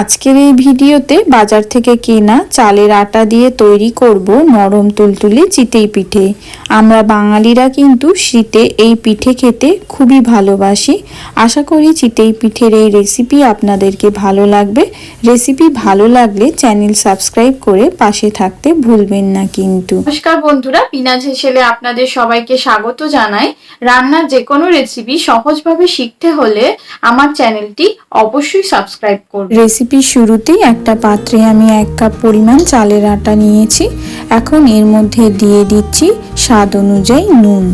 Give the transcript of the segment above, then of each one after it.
আজকের এই ভিডিওতে বাজার থেকে কেনা চালের আটা দিয়ে তৈরি করব নরম তুলতুলে চিতেই পিঠে। আমরা বাঙালিরা কিন্তু শীতে এই পিঠে খেতে খুবই ভালোবাসি। আশা করি চিতেই পিঠের এই রেসিপি আপনাদেরকে ভালো লাগবে। রেসিপি ভালো লাগলে চ্যানেল সাবস্ক্রাইব করে পাশে থাকতে ভুলবেন না কিন্তু। নমস্কার বন্ধুরা পিনাজ হেসেলে আপনাদের সবাইকে স্বাগত জানাই। রান্নার যে কোনো রেসিপি সহজভাবে শিখতে হলে আমার চ্যানেলটি অবশ্যই সাবস্ক্রাইব করুন। রেসিপির শুরুতেই একটা পাত্রে আমি এক কাপ পরিমাণ চালের আটা নিয়েছি। এখন এর মধ্যে দিয়ে দিচ্ছি স্বাদ অনুযায়ী নুন।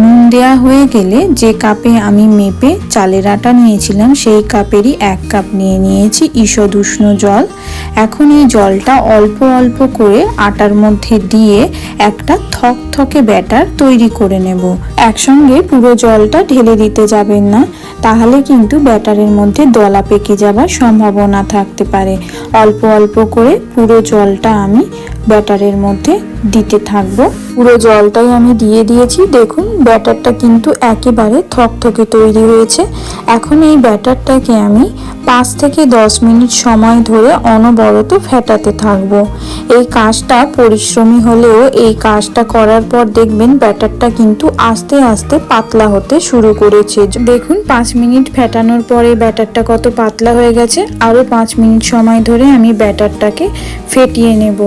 নুন দেওয়া হয়ে গেলে যে কাপে আমি মেপে চালের আটা নিয়েছিলাম, সেই কাপেরই এক কাপ নিয়ে নিয়েছি ঈষদ উষ্ণ জল। এখন এই জলটা অল্প অল্প করে আটার মধ্যে দিয়ে একটা থকথকে ব্যাটার তৈরি করে নেব। একসঙ্গে পুরো জলটা ঢেলে দিতে যাবেন না, তাহলে কিন্তু ব্যাটারের মধ্যে দলা পেকে যাবার সম্ভাবনা থাকতে পারে। অল্প অল্প করে পুরো জলটা আমি ব্যাটারের মধ্যে দিতে থাকব। পুরো জলটাই আমি দিয়ে দিয়েছি। দেখুন, ব্যাটারটা কিন্তু একেবারে থকথকে তৈরি হয়েছে। এখন এই ব্যাটারটাকে আমি পাঁচ থেকে দশ মিনিট সময় ধরে অনবরত ফেটাতে থাকব। এই কাজটা পরিশ্রমী হলেও এই কাজটা করার পর দেখবেন ব্যাটারটা কিন্তু আস্তে আস্তে পাতলা হতে শুরু করেছে। দেখুন, পাঁচ মিনিট ফেটানোর পরে ব্যাটারটা কত পাতলা হয়ে গেছে। আরও পাঁচ মিনিট সময় ধরে আমি ব্যাটারটাকে ফেটিয়ে নেব।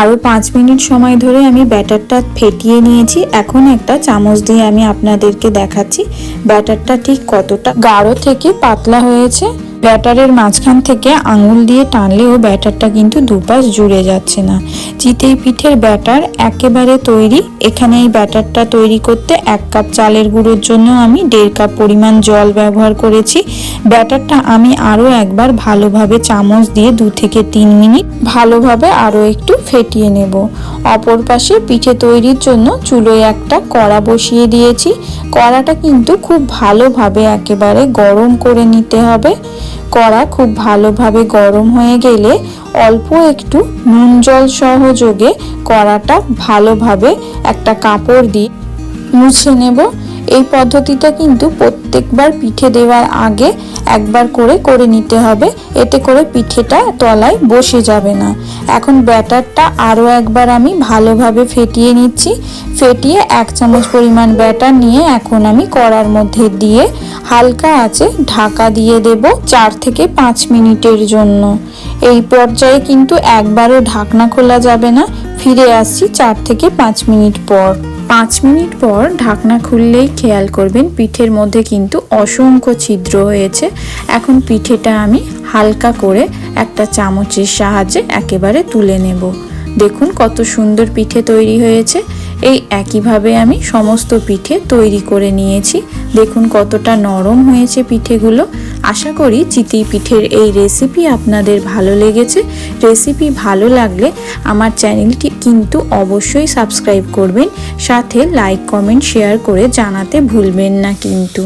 আরও পাঁচ মিনিট সময় ধরে আমি ব্যাটারটা ফেটিয়ে নিয়েছি। এখন একটা চামচ দিয়ে আমি আপনাদেরকে দেখাচ্ছি। ব্যাটারটা ঠিক কতটা গাঢ় থেকে পাতলা হয়েছে। ব্যাটারের মাঝখান থেকে আঙুল দিয়ে টানলেও ব্যাটারটা কিন্তু দুপাশ জুড়ে যাচ্ছে না। চিতেই পিঠের ব্যাটার একেবারে তৈরি। এখানে এই ব্যাটারটা তৈরি করতে এক কাপ চালের গুঁড়োর জন্য আমি দেড় কাপ পরিমাণ জল ব্যবহার করেছি। ব্যাটারটা আমি আরও একবার ভালোভাবে চামচ দিয়ে দু থেকে তিন মিনিট ভালোভাবে আরও একটু ফেটিয়ে নেব। অপর পাশে পিঠে তৈরির জন্য চুলোয় একটা কড়া বসিয়ে দিয়েছি। কড়াটা কিন্তু খুব ভালোভাবে একেবারে গরম করে নিতে হবে। কড়া খুব ভালোভাবে গরম হয়ে গেলে অল্প একটু নুন জল সহযোগে কড়াটা ভালোভাবে একটা কাপড় দিয়ে মুছে নেব। এই পদ্ধতিটা কিন্তু প্রত্যেকবার পিঠে দেওয়ার আগে একবার করে করে নিতে হবে। এতে করে পিঠেটা তলায় বসে যাবে না। এখন ব্যাটারটা আরও একবার আমি ভালোভাবে ফেটিয়ে নিচ্ছি। ফেটিয়ে এক চামচ পরিমাণ ব্যাটার নিয়ে এখন আমি কড়ার মধ্যে দিয়ে হালকা আছে ঢাকা দিয়ে দেব চার থেকে পাঁচ মিনিটের জন্য। এই পর্যায়ে কিন্তু একবারও ঢাকনা খোলা যাবে না। ফিরে আসছি চার থেকে পাঁচ মিনিট পর। পাঁচ মিনিট পর ঢাকনা খুললেই খেয়াল করবেন পিঠের মধ্যে কিন্তু অসংখ্য ছিদ্র হয়েছে। এখন পিঠেটা আমি হালকা করে একটা চামচের সাহায্যে একেবারে তুলে নেব। দেখুন কত সুন্দর পিঠে তৈরি হয়েছে। এই একইভাবে আমি সমস্ত পিঠে তৈরি করে নিয়েছি। দেখুন কতটা নরম হয়েছে পিঠেগুলো। আশা করি চিতি পিঠের এই রেসিপি আপনাদের ভালো লেগেছে। রেসিপি ভালো লাগলে আমার চ্যানেলটি কিন্তু অবশ্যই সাবস্ক্রাইব করবেন। সাথে লাইক কমেন্ট শেয়ার করে জানাতে ভুলবেন না কিন্তু।